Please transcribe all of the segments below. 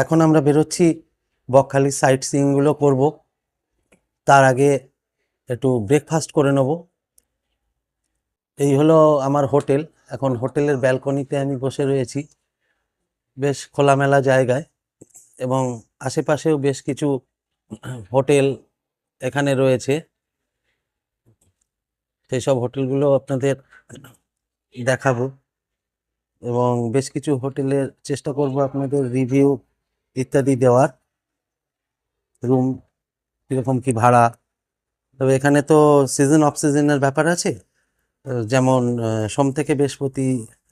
এখন আমরা বেরোচ্ছি বকখালি সাইট সিইংগুলো করব। তার আগে একটু ব্রেকফাস্ট করে নেব। এই হলো আমার হোটেল। এখন হোটেলের ব্যালকনিতে আমি বসে রয়েছি। বেশ খোলামেলা জায়গায় এবং আশেপাশেও বেশ কিছু হোটেল এখানে রয়েছে। সেই সব হোটেলগুলো আপনাদের দেখাবো। এবং বেশ কিছু হোটেলের চেষ্টা করব আপনাদের রিভিউ ইত্যাদি দেওয়ার। রুম কীরকম কি ভাড়া? তবে এখানে তো সিজন অফ সিজনের ব্যাপার আছে। যেমন সোম থেকে বৃহস্পতি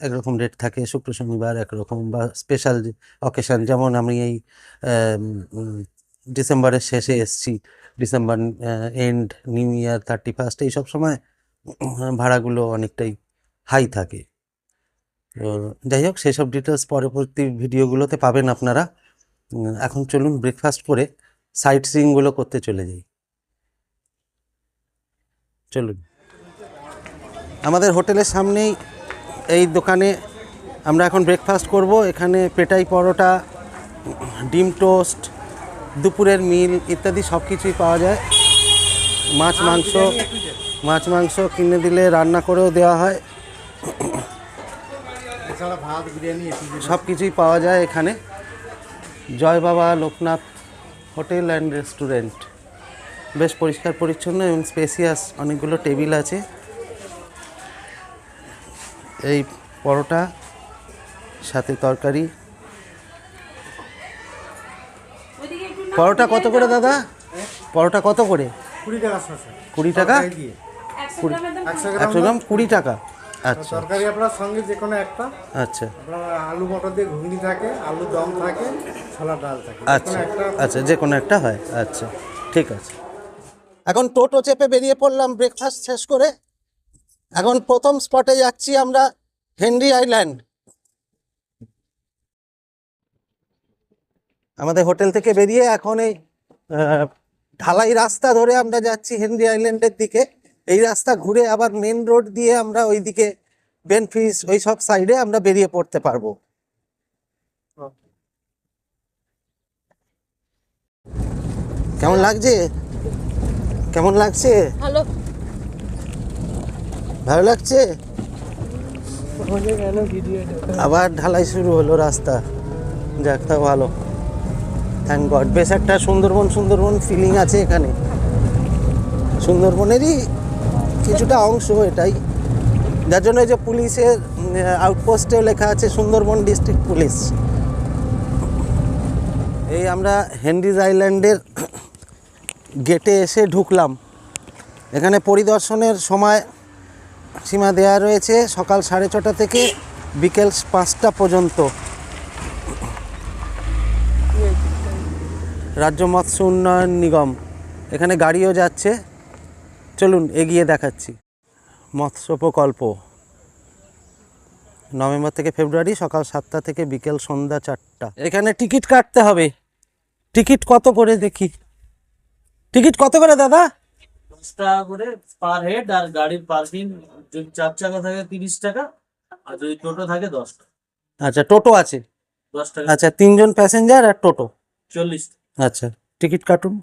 একরকম রেট থাকে, শুক্র, শনিবার একরকম বা স্পেশাল অকেশন যেমন আমি এই ডিসেম্বরের শেষে এসছি। December end new year thirty first এই সব সময় ভাড়াগুলো অনেকটাই হাই থাকে। যাই হোক সেসব ডিটেলস পরবর্তী ভিডিওগুলোতে পাবেন আপনারা। এখন চলুন ব্রেকফাস্ট করে সাইট সিইংগুলো করতে চলে যাই। চলুন। আমাদের হোটেলের সামনেই এই দোকানে আমরা এখন ব্রেকফাস্ট করব। এখানে পেটাই পরোটা ডিম টোস্ট দুপুরের মিল ইত্যাদি সব কিছুই পাওয়া যায়। মাছ মাংস মাছ মাংস কিনে দিলে রান্না করেও দেওয়া হয়। এছাড়া ভাত বিরিয়ানি সব কিছুই পাওয়া যায় এখানে। জয় বাবা লোকনাথ হোটেল অ্যান্ড রেস্টুরেন্ট। বেশ পরিষ্কার পরিচ্ছন্ন এবং স্পেসিয়াস অনেকগুলো টেবিল আছে। এই পরোটা সাথে তরকারি। পরোটা কত করে দাদা? পরোটা কত করে? কুড়ি টাকা কুড়ি টাকা? একশো গ্রাম কুড়ি টাকা। আচ্ছা। তরকারি আপনার সঙ্গে যে কোনো একটা। আচ্ছা। আপনার আলু মটর দিয়ে ঘুগনি থাকে আলু দম থাকে ছোলা ডাল থাকে। আচ্ছা আচ্ছা যে কোনো একটা হয়। আচ্ছা ঠিক আছে। এখন টোটো চেপে বেরিয়ে পড়লাম ব্রেকফাস্ট শেষ করে। এখন প্রথম স্পটে যাচ্ছি আমরা হেনরি আইল্যান্ড। আমাদের হোটেল থেকে বেরিয়ে এখন এই ঢালাই রাস্তা ধরে আমরা যাচ্ছি হেনরি আইল্যান্ডের দিকে। এই রাস্তা ঘুরে আবার মেন রোড দিয়ে আমরা ওইদিকে বেনফিস ওই সব সাইডে আমরা বেরিয়ে পড়তে পারব। কেমন লাগছে? কেমন লাগছে? ভালো। ভালো লাগছে? আবার ঢালাই শুরু হলো রাস্তা। যাক তা ভালো। থ্যাংক গড বেশ একটা সুন্দরবন সুন্দরবন ফিলিং আছে এখানে। সুন্দরবনেরই কিছুটা অংশ এটাই। যার জন্য যে পুলিশের আউটপোস্টেও লেখা আছে সুন্দরবন ডিস্ট্রিক্ট পুলিশ এই আমরা হেনরিজ আইল্যান্ডের গেটে এসে ঢুকলাম। এখানে পরিদর্শনের সময় সীমা দেওয়া রয়েছে সকাল সাড়ে ছটা থেকে বিকেল পাঁচটা পর্যন্ত। রাজ্য মৎস্য উন্নয়ন নিগম এখানে গাড়িও যাচ্ছে। চলুন এগিয়ে দেখাচ্ছি। মৎস্য প্রকল্প নভেম্বর থেকে ফেব্রুয়ারি সকাল সাতটা থেকে বিকেল সন্ধ্যা চারটা। এখানে টিকিট কাটতে হবে। টিকিট কত করে দেখি? টিকিট কত করে দাদা? দশ টাকা করে পার হেড আর গাড়ির পার্কিং যদি চার চাকা থাকে তিরিশ টাকা আর যদি টোটো থাকে দশ টাকা। আচ্ছা টোটো আছে? দশ টাকা। আচ্ছা তিনজন প্যাসেঞ্জার আর টোটো? চল্লিশ আচ্ছা টিকিট কাটুন।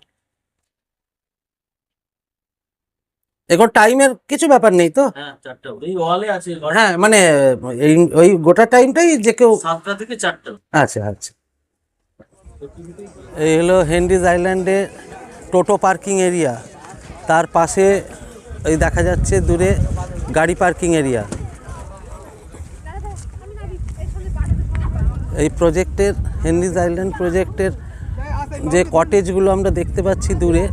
এখন টাইমের কিছু ব্যাপার নেই তো? হ্যাঁ। হ্যাঁ মানে এই ওই গোটা টাইমটাই যে কেউ সাতটা থেকে চারটা আচ্ছা আচ্ছা। এই হলো হেনরিজ আইল্যান্ডে টোটো পার্কিং এরিয়া তার পাশে ওই দেখা যাচ্ছে দূরে গাড়ি পার্কিং এরিয়া এই প্রজেক্টের হেনরিজ আইল্যান্ড প্রজেক্টের যে কটেজগুলো আমরা দেখতে পাচ্ছি দূরে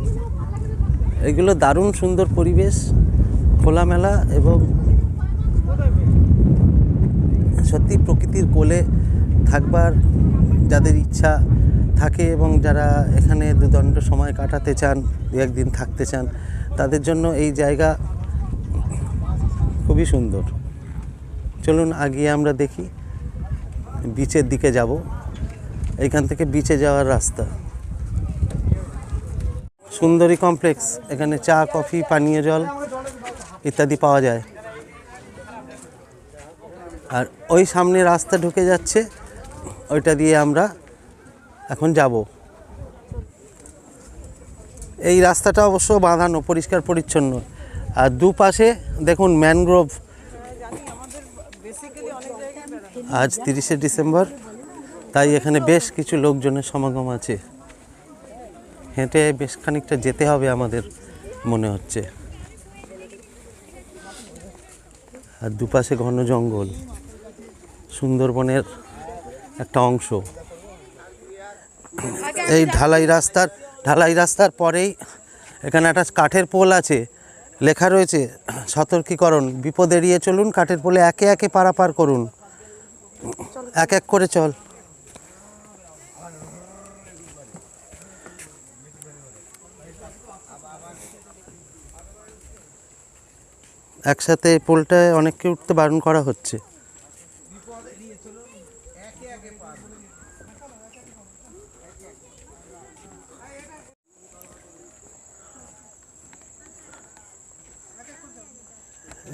এগুলো দারুণ সুন্দর পরিবেশ, খোলামেলা এবং সত্যি প্রকৃতির কোলে থাকবার যাদের ইচ্ছা থাকে এবং যারা এখানে দুদণ্ড সময় কাটাতে চান, দু একদিন থাকতে চান, তাদের জন্য এই জায়গা খুবই সুন্দর। চলুন আগিয়ে আমরা দেখি বিচের দিকে যাব। এখান থেকে বিচে যাওয়ার রাস্তা। সুন্দরী কমপ্লেক্স এখানে চা কফি পানীয় জল ইত্যাদি পাওয়া যায়। আর ওই সামনে রাস্তা ঢুকে যাচ্ছে, ওইটা দিয়ে আমরা এখন যাব। এই রাস্তাটা অবশ্য বাঁধানো, পরিষ্কার, পরিচ্ছন্ন। আর দুপাশে দেখুন ম্যানগ্রোভ আজ তিরিশে ডিসেম্বর, তাই এখানে বেশ কিছু লোকজনের সমাগম আছে। হেঁটে বেশ খানিকটা যেতে হবে আমাদের, মনে হচ্ছে। আর দুপাশে ঘন জঙ্গল, সুন্দরবনের একটা অংশ। এই ঢালাই রাস্তার ঢালাই রাস্তার পরেই এখানে একটা কাঠের পোল আছে। লেখা রয়েছে, সতর্কীকরণ, বিপদ এড়িয়ে চলুন, কাঠের পোলে একে একে পারাপার করুন। এক এক করে চল। একসাথে এই পোলটায় অনেককে উঠতে বারণ করা হচ্ছে।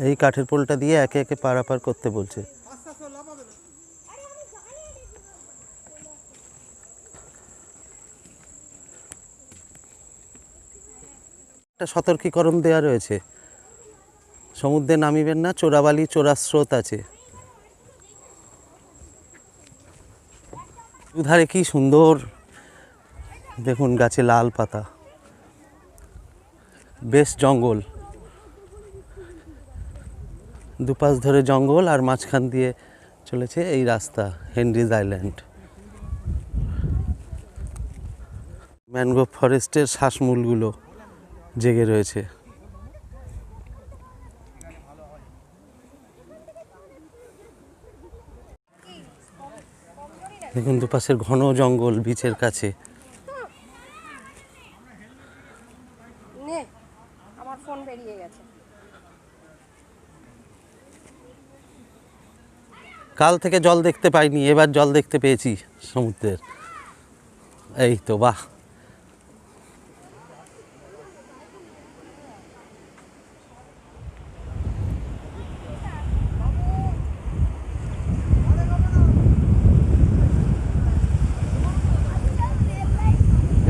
এই কাঠের পোলটা দিয়ে একে একে পারাপার করতে বলছে। একটা সতর্কীকরণ দেওয়া রয়েছে। সমুদ্রে নামিবেন না, চোরাবালি, চোরা স্রোত আছে। দুধারে কি সুন্দর, দেখুন গাছে লাল পাতা। বেশ জঙ্গল। দুপাশ ধরে জঙ্গল আর মাঝখান দিয়ে চলেছে এই রাস্তা, হেনরিজ আইল্যান্ড। ম্যানগ্রোভ ফরেস্টের শ্বাসমূলগুলো। জেগে রয়েছে। দেখুন দুপাশের ঘন জঙ্গল বিচের কাছে। আমার ফোন বেরিয়ে গেছে। কাল থেকে জল দেখতে পাইনি এবার জল দেখতে পেয়েছি সমুদ্রের। এই তো বাহ।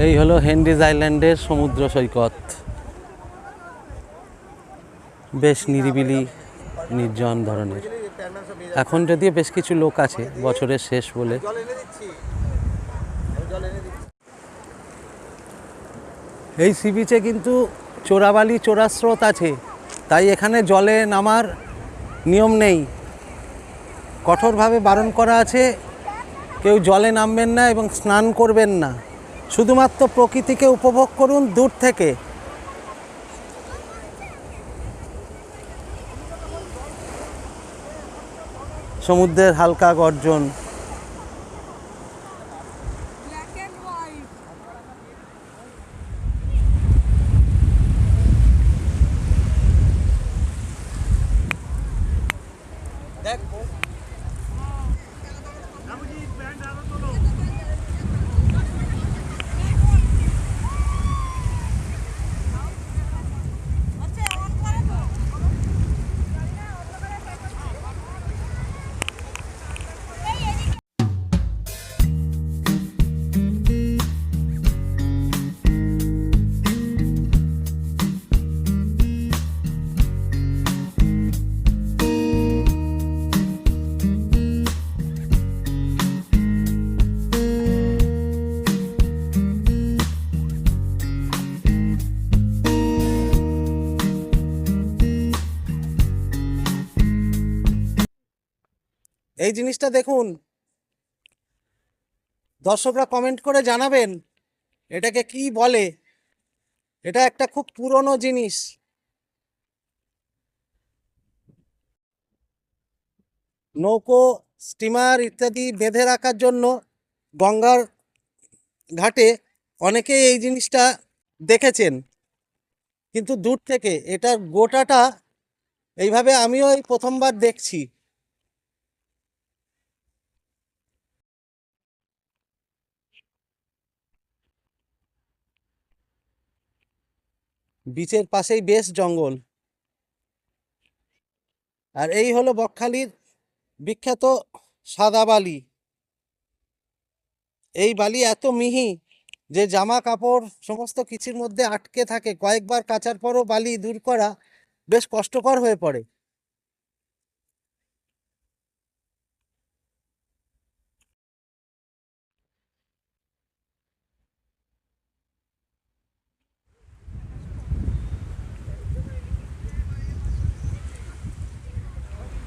এই হলো হেনরিজ আইল্যান্ডের সমুদ্র সৈকত। বেশ নিরিবিলি, নির্জন ধরনের। এখন যদিও বেশ কিছু লোক আছে, বছরের শেষ বলে। এই সি বিচে কিন্তু চোরাবালি, চোরাস্রোত আছে। তাই এখানে জলে নামার নিয়ম নেই। কঠোরভাবে বারণ করা আছে। কেউ জলে নামবেন না এবং স্নান করবেন না। শুধুমাত্র প্রকৃতিকে উপভোগ করুন দূর থেকে। সমুদ্রের হালকা গর্জন। এই জিনিসটা দেখুন। দর্শকরা কমেন্ট করে জানাবেন, এটাকে কি বলে? এটা একটা খুব পুরনো জিনিস। নৌকো স্টিমার ইত্যাদি বেঁধে রাখার জন্য গঙ্গার ঘাটে অনেকেই এই জিনিসটা দেখেছেন। কিন্তু দূর থেকে এটার গোটাটা এইভাবে আমিও এই প্রথমবার দেখছি। বিচের পাশেই বেশ জঙ্গল। আর এই হলো বকখালির বিখ্যাত সাদা বালি। এই বালি এত মিহি যে জামা কাপড় সমস্ত কিছুর মধ্যে আটকে থাকে। কয়েকবার কাচার পরও বালি দূর করা বেশ কষ্টকর হয়ে পড়ে।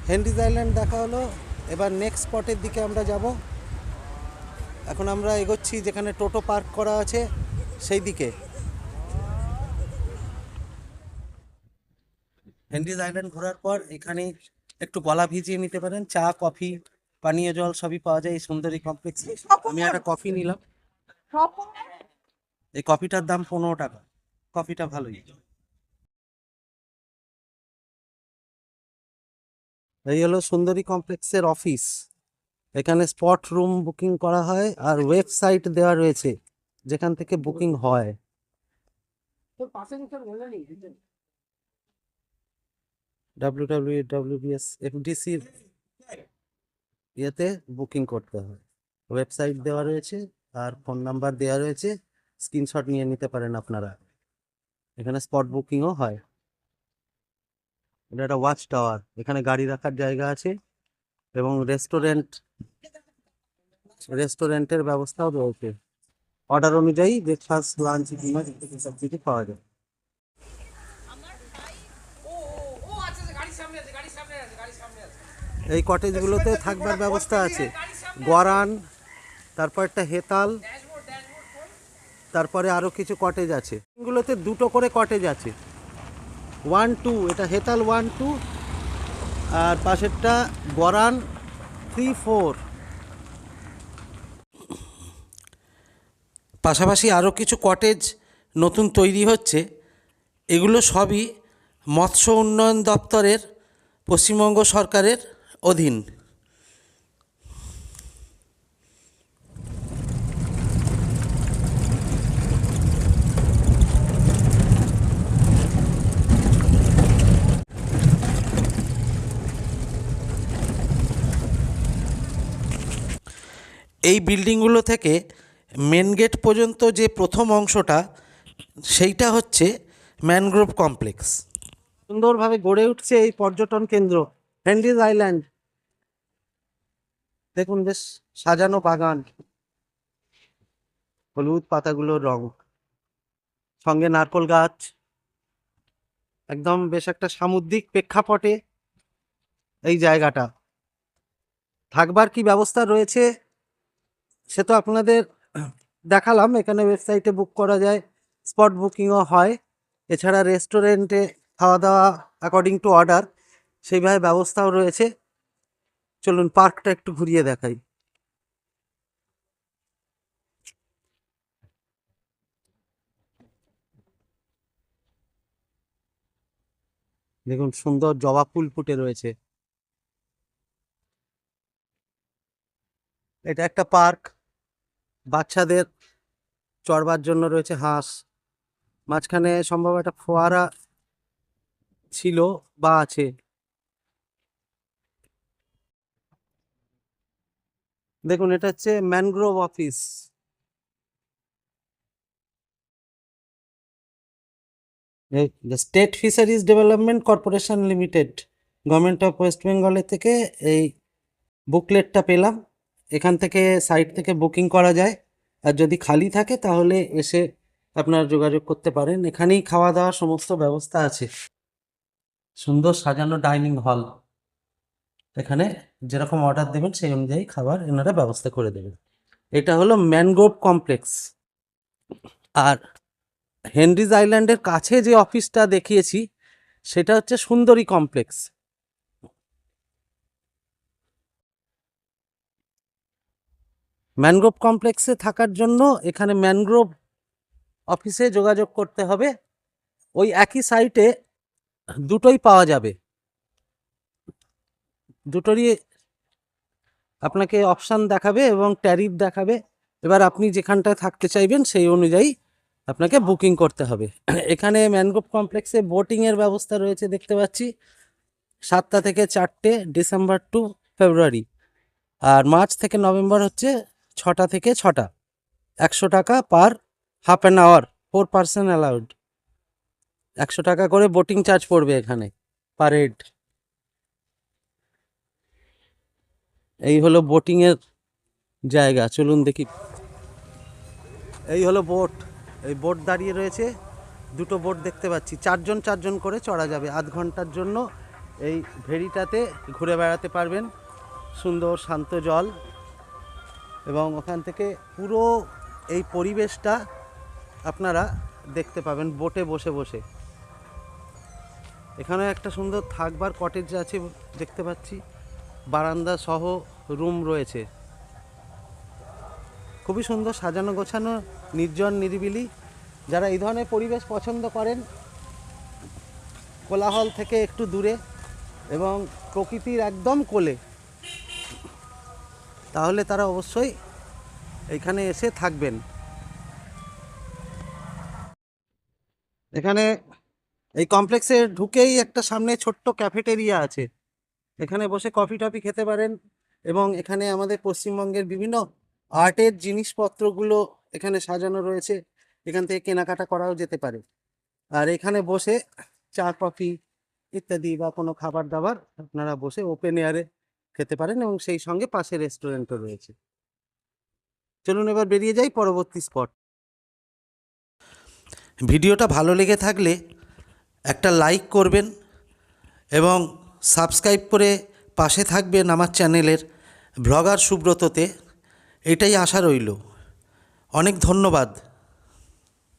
হেনরিজ আইল্যান্ড দেখা হলো। এবার নেক্সট স্পটের দিকে আমরা যাব। এখন আমরা এগোচ্ছি যেখানে টোটো পার্ক করা আছে সেই দিকে। হেনরিজ আইল্যান্ড ঘোরার পর এখানে একটু গলা ভিজিয়ে নিতে পারেন। চা কফি পানীয় জল সবই পাওয়া যায় এই সুন্দরী কমপ্লেক্সে আমি একটা কফি নিলাম। এই কফিটার দাম পনেরো টাকা। কফিটা ভালোই। এই হলো সুন্দরী কমপ্লেক্সের অফিস। এখানে স্পট রুম বুকিং করা হয় আর ওয়েবসাইট দেওয়া রয়েছে যেখান থেকে বুকিং হয়। ডাব্লিউ ডাব্লিউ ডাব্লিউবিএস এফডিসির ইয়েতে বুকিং করতে হয়। ওয়েবসাইট দেওয়া রয়েছে আর ফোন নাম্বার দেওয়া রয়েছে। স্ক্রিনশট নিয়ে নিতে পারেন আপনারা। এখানে স্পট বুকিংও হয়। এটা একটা ওয়াচ টাওয়ার এখানে গাড়ি রাখার জায়গা আছে এবং রেস্টুরেন্ট রেস্টুরেন্টের ব্যবস্থাও রয়েছে। অর্ডার অনুযায়ী ব্রেকফাস্ট লাঞ্চ ডিনার সব কিছু পাওয়া যায়। এই কটেজগুলোতে থাকবার ব্যবস্থা আছে। গরান, তারপর একটা হেতাল, তারপরে আরও কিছু কটেজ আছে। এগুলোতে দুটো করে কটেজ আছে। ওয়ান টু, এটা হেতাল ওয়ান টু, আর পাশেরটা গরান থ্রি ফোর। পাশাপাশি আরও কিছু কটেজ নতুন তৈরি হচ্ছে। এগুলো সবই মৎস্য উন্নয়ন দপ্তরের পশ্চিমবঙ্গ সরকারের অধীন। এই বিল্ডিংগুলো থেকে মেন গেট পর্যন্ত যে প্রথম অংশটা, সেইটা হচ্ছে ম্যানগ্রোভ কমপ্লেক্স সুন্দরভাবে গড়ে উঠছে এই পর্যটন কেন্দ্র হ্যান্ডিজ আইল্যান্ড দেখুন বেশ সাজানো বাগান। হলুদ পাতাগুলোর রং। সঙ্গে নারকোল গাছ। একদম বেশ একটা সামুদ্রিক প্রেক্ষাপটে এই জায়গাটা। থাকবার কি ব্যবস্থা রয়েছে? সে তো আপনাদের দেখালাম, এখানে ওয়েবসাইটে বুক করা যায় স্পট বুকিংও হয়। এছাড়া রেস্টুরেন্টে খাওয়া দাওয়া অ্যাকর্ডিং টু অর্ডার সেইভাবে ব্যবস্থাও রয়েছে। চলুন পার্কটা একটু ঘুরিয়ে দেখাই। দেখুন, সুন্দর জবা ফুল ফুটে রয়েছে। এটা একটা পার্ক বাচ্চাদের চড়বার জন্য রয়েছে হাঁস। মাঝখানে সম্ভব একটা ফোয়ারা ছিল বা আছে। দেখুন, এটা হচ্ছে mangrove office. State fisheries development corporation limited, government of West বেঙ্গলের থেকে এই বুকলেটটা পেলাম। এখান থেকে সাইট থেকে বুকিং করা যায়। আর যদি খালি থাকে তাহলে এসে আপনারা যোগাযোগ করতে পারেন। এখানেই খাওয়া দাওয়ার সমস্ত ব্যবস্থা আছে। সুন্দর সাজানো ডাইনিং হল এখানে যেরকম অর্ডার দেবেন সেই অনুযায়ী খাবার এনারা ব্যবস্থা করে দেবেন। এটা হলো ম্যানগ্রোভ কমপ্লেক্স আর হেনরিজ আইল্যান্ডের কাছে যে অফিসটা দেখিয়েছি, সেটা হচ্ছে সুন্দরী কমপ্লেক্স ম্যানগ্রোভ কমপ্লেক্সে থাকার জন্য এখানে ম্যানগ্রোভ অফিসে যোগাযোগ করতে হবে। ওই একই সাইটে দুটোই পাওয়া যাবে। দুটোরই আপনাকে অপশান দেখাবে এবং ট্যারিফ দেখাবে। এবার আপনি যেখানটায় থাকতে চাইবেন সেই অনুযায়ী আপনাকে বুকিং করতে হবে। এখানে ম্যানগ্রোভ কমপ্লেক্সে বোটিংয়ের ব্যবস্থা রয়েছে দেখতে পাচ্ছি। সাতটা থেকে চারটে ডিসেম্বর টু ফেব্রুয়ারি। আর মার্চ থেকে নভেম্বর হচ্ছে ছটা থেকে ছটা। একশো টাকা per half an hour four person allowed একশো টাকা করে বোটিং চার্জ পড়বে এখানে পার হেড এই হলো বোটিংয়ের জায়গা, চলুন দেখি। এই হলো বোট এই বোট দাঁড়িয়ে রয়েছে, দুটো বোট দেখতে পাচ্ছি। চারজন চারজন করে চড়া যাবে, আধ ঘণ্টার জন্য এই ভেরিটাতে ঘুরে বেড়াতে পারবেন। সুন্দর শান্ত জল। এবং ওখান থেকে পুরো এই পরিবেশটা আপনারা দেখতে পাবেন বোটে বসে বসে। এখানে একটা সুন্দর থাকবার কটেজ আছে দেখতে পাচ্ছি। বারান্দা সহ রুম রয়েছে। খুবই সুন্দর সাজানো গোছানো, নির্জন, নিরিবিলি। যারা এই ধরনের পরিবেশ পছন্দ করেন, কোলাহল থেকে একটু দূরে এবং প্রকৃতির একদম কোলে তাহলে তারা অবশ্যই এখানে এসে থাকবেন। এখানে এই কমপ্লেক্সে ঢুকেই একটা সামনে ছোট্ট ক্যাফেটেরিয়া আছে। এখানে বসে কফি টফি খেতে পারেন এবং এখানে আমাদের পশ্চিমবঙ্গের বিভিন্ন আর্টের জিনিসপত্রগুলো এখানে সাজানো রয়েছে। এখান থেকে কেনাকাটা করাও যেতে পারে। আর এখানে বসে চা, কফি ইত্যাদি বা কোনো খাবার দাবার আপনারা বসে ওপেন এয়ারে খেতে পারেন এবং সেই সঙ্গে পাশে রেস্টুরেন্টও রয়েছে। চলুন এবার বেরিয়ে যাই পরবর্তী স্পট ভিডিওটা ভালো লেগে থাকলে একটা লাইক করবেন এবং সাবস্ক্রাইব করে পাশে থাকবেন আমার চ্যানেলের ব্লগার সুব্রততে। এটাই আশা রইল। অনেক ধন্যবাদ।